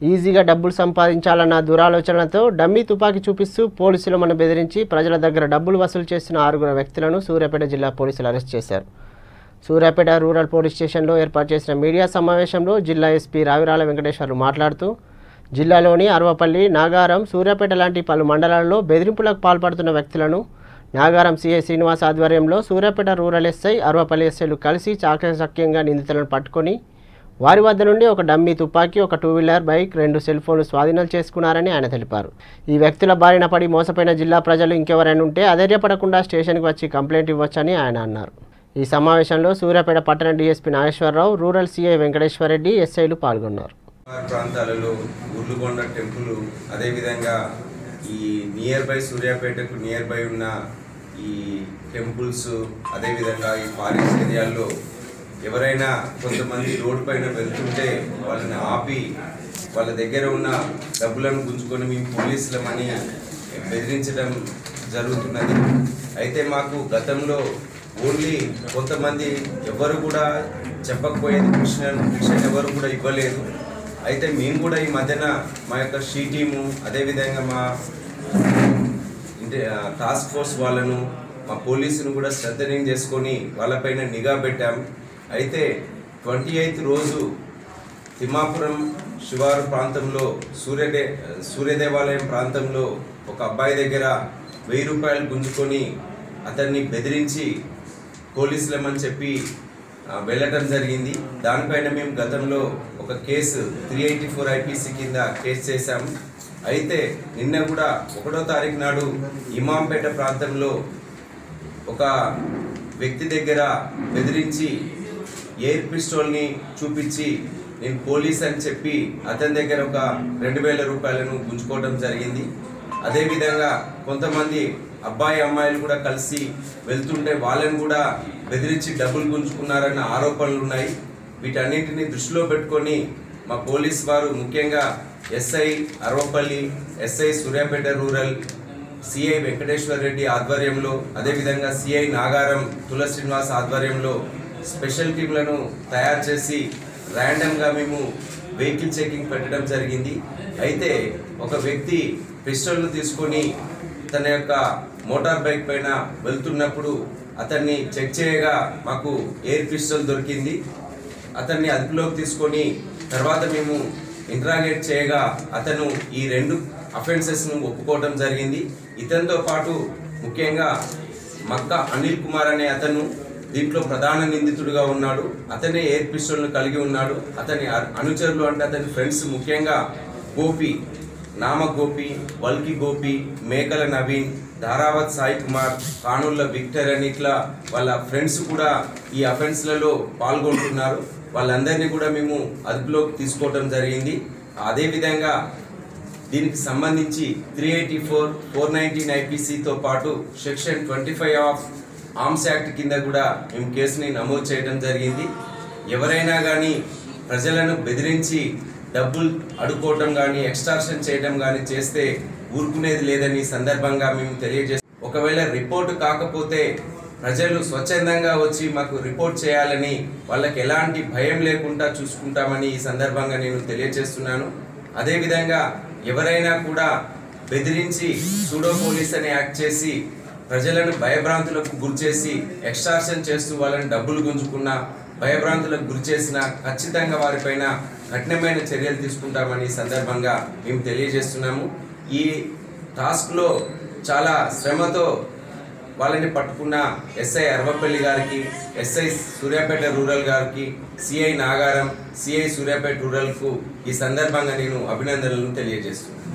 ఈజీగా డబ్బులు సంపాదించాలన్న దురాలోచనతో డమ్మీ తుపాకీ చూపిస్తూ పోలీసులు మనం బెదిరించి ప్రజల దగ్గర డబ్బులు వసూలు చేస్తున్న ఆరుగురు వ్యక్తులను సూర్యాపేట జిల్లా పోలీసులు అరెస్ట్ చేశారు. సూర్యాపేట రూరల్ పోలీస్ స్టేషన్లో ఏర్పాటు చేసిన మీడియా సమావేశంలో జిల్లా ఎస్పీ రావిరాల వెంకటేశ్వర్లు మాట్లాడుతూ జిల్లాలోని అరవపల్లి నాగారం సూర్యాపేట లాంటి పలు మండలాల్లో బెదిరింపులకు పాల్పడుతున్న వ్యక్తులను నాగారం సిఐ శ్రీనివాస్ ఆధ్వర్యంలో సూర్యాపేట రూరల్ ఎస్ఐ అరవపల్లి ఎస్ఐలు కలిసి చాకచక్యంగా నిందితులను పట్టుకొని వారి వద్ద నుండి ఒక డమ్మీ తుపాకీ ఒక టూ వీలర్ బైక్ రెండు సెల్ ఫోన్లు స్వాధీనం చేసుకున్నారని ఆయన తెలిపారు. ఈ వ్యక్తుల బారిన పడి మోసపోయిన జిల్లా ప్రజలు ఇంకెవరైనా ఉంటే అధైర్యపడకుండా స్టేషన్కి వచ్చి కంప్లైంట్ ఇవ్వచ్చని ఆయన అన్నారు. ఈ సమావేశంలో సూర్యాపేట పట్టణ DSP Nageswararao rural CI Venkateswarareddy ఎస్ఐలు పాల్గొన్నారు. ప్రాంతాలలో ఉర్లుగొండ టెంపుల్ అదేవిధంగా ఈ నియర్ బై సూర్యాపేటకు నియర్ బై ఉన్న ఈ టెంపుల్స్ అదేవిధంగా ఈ ఫారెస్ట్ ఏరియాల్లో ఎవరైనా కొంతమంది రోడ్డు పైన వెళ్తుంటే వాళ్ళని ఆపి వాళ్ళ దగ్గర ఉన్న డబ్బులను గుంజుకొని మేము పోలీసులమని బెదిరించడం జరుగుతున్నది. అయితే మాకు గతంలో ఓన్లీ కొంతమంది ఎవరు కూడా చెప్పకపోయేది క్వశ్చన్ క్వశ్చన్ ఎవరు కూడా ఇవ్వలేదు. అయితే మేము కూడా ఈ మధ్యన మా యొక్క షీ టీము అదేవిధంగా మా ఇంటి టాస్క్ ఫోర్స్ వాళ్ళను మా పోలీసును కూడా శ్రద్ధనీయం చేసుకొని వాళ్ళపైన నిఘా పెట్టాము అయితే ట్వంటీ ఎయిత్ రోజు తిమ్మాపురం శివారు ప్రాంతంలో సూర్యదే సూర్యదేవాలయం ప్రాంతంలో ఒక అబ్బాయి దగ్గర వెయ్యి రూపాయలు గుంజుకొని అతన్ని బెదిరించి పోలీసులమని చెప్పి వెళ్ళటం జరిగింది. దానిపైన మేము గతంలో ఒక case three eighty four IPC కింద కేసు చేశాము అయితే నిన్న కూడా ఒకటో తారీఖు నాడు ఇమాంపేట ప్రాంతంలో ఒక వ్యక్తి దగ్గర బెదిరించి ఎయిర్ పిస్టోల్ని చూపించి నేను పోలీస్ అని చెప్పి అతని దగ్గర ఒక రెండు వేల రూపాయలను గుంజుకోవడం జరిగింది. అదేవిధంగా కొంతమంది అబ్బాయి అమ్మాయిలు కూడా కలిసి వెళ్తుంటే వాళ్ళని కూడా బెదిరించి డబ్బులు గుంజుకున్నారన్న ఆరోపణలు ఉన్నాయి. వీటన్నింటిని దృష్టిలో పెట్టుకొని మా పోలీస్ వారు ముఖ్యంగా SI Aravapalli SI Suryapet rural CI Venkateswara Reddy ఆధ్వర్యంలో అదేవిధంగా సిఐ నాగారం తుల శ్రీనివాస్ ఆధ్వర్యంలో స్పెషల్ టీంలను తయారు చేసి ర్యాండమ్గా మేము వెహికల్ చెకింగ్ పెట్టడం జరిగింది. అయితే ఒక వ్యక్తి పిస్టల్ను తీసుకొని తన యొక్క మోటార్ బైక్ పైన వెళ్తున్నప్పుడు అతన్ని చెక్ చేయగా మాకు ఎయిర్ పిస్టల్ దొరికింది. అతన్ని అదుపులోకి తీసుకొని తర్వాత మేము ఇంట్రాగేట్ చేయగా అతను ఈ రెండు అఫెన్సెస్ను ఒప్పుకోవడం జరిగింది. ఇతనితో పాటు ముఖ్యంగా మక్క అనిల్ కుమార్ అనే అతను దీంట్లో ప్రధాన నిందితుడిగా ఉన్నాడు అతనే ఎయిర్ పిస్టల్ను కలిగి ఉన్నాడు అతని అనుచరులు అంటే అతని ఫ్రెండ్స్ ముఖ్యంగా గోపి నామ గోపి వల్కి గోపి మేకల నవీన్ ధారావత్ సాయి కుమార్ కానుళ్ళ విక్టర్ అని ఇట్లా వాళ్ళ ఫ్రెండ్స్ కూడా ఈ అఫెన్స్లలో పాల్గొంటున్నారు. వాళ్ళందరినీ కూడా మేము అదుపులోకి తీసుకోవడం జరిగింది. అదేవిధంగా దీనికి సంబంధించి three eighty four four nineteen ఐపీసీతో పాటు section twenty five of arms act కింద కూడా మేము కేసుని నమోదు చేయడం జరిగింది. ఎవరైనా కానీ ప్రజలను బెదిరించి డబ్బులు అడుక్కోవటం కానీ ఎక్స్ట్రాక్షన్ చేయడం కానీ చేస్తే ఊరుకునేది లేదని ఈ సందర్భంగా మేము తెలియజేస్తాం ఒకవేళ రిపోర్ట్ కాకపోతే ప్రజలు స్వచ్ఛందంగా వచ్చి మాకు రిపోర్ట్ చేయాలని వాళ్ళకి ఎలాంటి భయం లేకుండా చూసుకుంటామని ఈ సందర్భంగా నేను తెలియజేస్తున్నాను. అదేవిధంగా ఎవరైనా కూడా బెదిరించి సూడో పోలీస్ అని యాక్ట్ చేసి ప్రజలను భయభ్రాంతులకు గురిచేసి ఎక్స్ట్రాక్షన్ చేస్తూ వాళ్ళని డబ్బులు గుంజుకున్న భయభ్రాంతులకు గురిచేసిన ఖచ్చితంగా వారిపైన కఠినమైన చర్యలు తీసుకుంటామని ఈ సందర్భంగా మేము తెలియజేస్తున్నాము. ఈ టాస్క్లో చాలా శ్రమతో వాళ్ళని పట్టుకున్న ఎస్ఐ అరవపల్లి గారికి ఎస్ఐ సూర్యాపేట రూరల్ గారికి సిఐ నాగారం సిఐ సూర్యాపేట రూరల్కు ఈ సందర్భంగా నేను అభినందనలను తెలియజేస్తున్నాను.